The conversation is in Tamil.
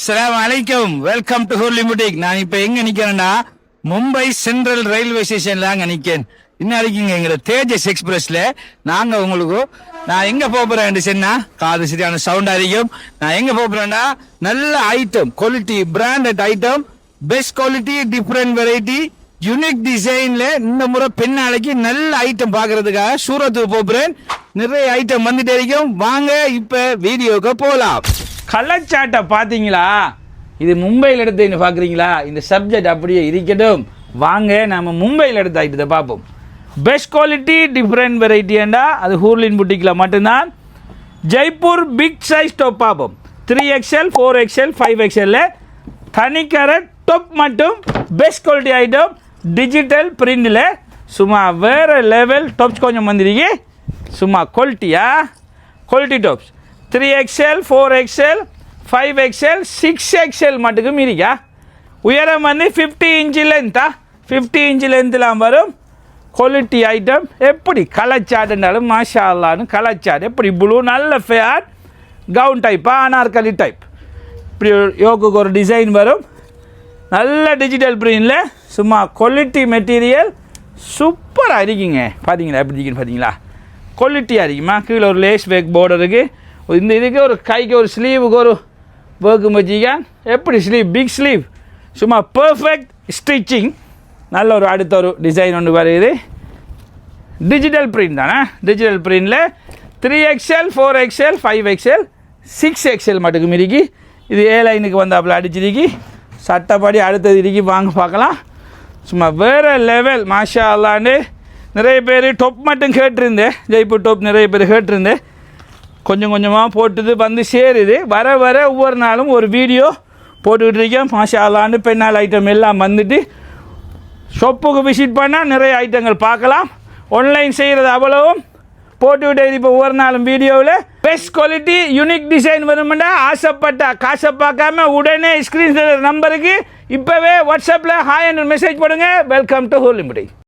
சலாம் அலைக்கம் வெல்கம் டு ஹூர்லி முட்டிக் நான் இப்ப எங்க நிக்கிறேன்னா மும்பை சென்ட்ரல் ரயில்வே ஸ்டேஷன்ல அங்க நிக்கேன். இன்னும் இருக்கீங்க எங்க தேஜஸ் எக்ஸ்பிரஸ்ல நாங்க உங்களுக்கு நான் எங்க போறேன் சொன்னா காது சரியான சவுண்ட் இருக்கும். நான் எங்க போறேன்னா நல்ல item quality branded item best quality different variety unique டிசைன்ல இந்த முறை பெண்ணாளைக்கு நல்ல ஐட்டம் பாக்குறதுக்காக சூரத்துக்கு போறேன். நிறைய ஐட்டம் வந்துட்டே இருக்கும். வாங்க இப்ப வீடியோக்கு போலாம். கள்ளச்சாட்டை பார்த்தீங்களா? இது மும்பையில் எடுத்து பார்க்குறீங்களா? இந்த சப்ஜெக்ட் அப்படியே இருக்கட்டும். வாங்க நம்ம மும்பையில் எடுத்த ஐட்டத்தை பார்ப்போம். பெஸ்ட் குவாலிட்டி டிஃப்ரெண்ட் வெரைட்டிண்டா அது ஹூர்லின் புட்டிக்கில் மட்டும்தான். ஜெய்ப்பூர் பிக் சைஸ் டொப் பார்ப்போம். Three XL four XL five எக்ஸ்எல்ல தனிக்கர டொப் மட்டும் பெஸ்ட் குவாலிட்டி ஐட்டம் டிஜிட்டல் பிரிண்டில் சும்மா வேறு லெவல் டொப்ஸ் கொஞ்சம் வந்துருக்கு. சும்மா குவாலிட்டியா quality tops three XL four XL five XL six XL மட்டுக்கும் இருக்கா? உயரம் வந்து ஃபிஃப்டி இன்ச்சு லென்த்தா ஃபிஃப்டி இன்ச்சு லென்த்லாம் வரும். குவாலிட்டி ஐட்டம் எப்படி கலச்சாடுனாலும் மாஷா அல்லான்னு கலச்சாடு எப்படி ப்ளூ நல்ல ஃபேட் கவுன் டைப்பா அனார்கலி டைப் இப்படி ஒரு யோக்குக்கு ஒரு டிசைன் வரும். நல்ல டிஜிட்டல் பிரிண்டில் சும்மா குவாலிட்டி மெட்டீரியல் சூப்பராக இருக்கீங்க. பார்த்தீங்களா எப்படி இருக்குன்னு பார்த்தீங்களா குவாலிட்டியாக இருக்குமா? கீழே ஒரு லேஸ் பேக் border இருக்குது இந்த இதுக்கு ஒரு கைக்கு ஒரு ஸ்லீவுக்கு ஒரு ஒர்க்கு வச்சிக்க எப்படி ஸ்லீவ் பிக் ஸ்லீவ் சும்மா பர்ஃபெக்ட் ஸ்டிச்சிங் நல்ல ஒரு அடுத்த ஒரு டிசைன் ஒன்று வருது. டிஜிட்டல் பிரிண்ட் தானே? Digital பிரிண்டில் three XL four XL five XL six XL மட்டுக்கும் இருக்கு இது ஏ லைனுக்கு வந்தாப்புல அடிச்சிருக்கி. சட்டப்படி அடுத்தது இருக்கு வாங்க பார்க்கலாம். சும்மா வேறு லெவல் மாஷா அல்லான்னு நிறைய பேர் டொப் மட்டும் கேட்டிருந்தேன். ஜெய்ப்பூர் டொப் நிறைய பேர் கேட்டிருந்தேன். கொஞ்சம் கொஞ்சமாக போட்டுது வந்து சேருது. வர வர ஒவ்வொரு நாளும் ஒரு வீடியோ போட்டுக்கிட்டு இருக்கேன். மாஷாலான்னு பெண்ணால் ஐட்டம் எல்லாம் வந்துட்டு ஷொப்புக்கு விசிட் பண்ணால் நிறைய ஐட்டங்கள் பார்க்கலாம். ஆன்லைன் செய்கிறது அவ்வளவும். போட்டுவிட்டு இப்போ ஒவ்வொரு நாளும் வீடியோவில். பெஸ்ட் குவாலிட்டி யூனிக் டிசைன் வருமெண்டா ஆசைப்பட்டா காசை பார்க்காம உடனே ஸ்க்ரீன் நம்பருக்கு இப்போவே வாட்ஸ்அப்பில் ஹாய் மெசேஜ் பண்ணுங்கள் வெல்கம் டு ஹோலிமுடி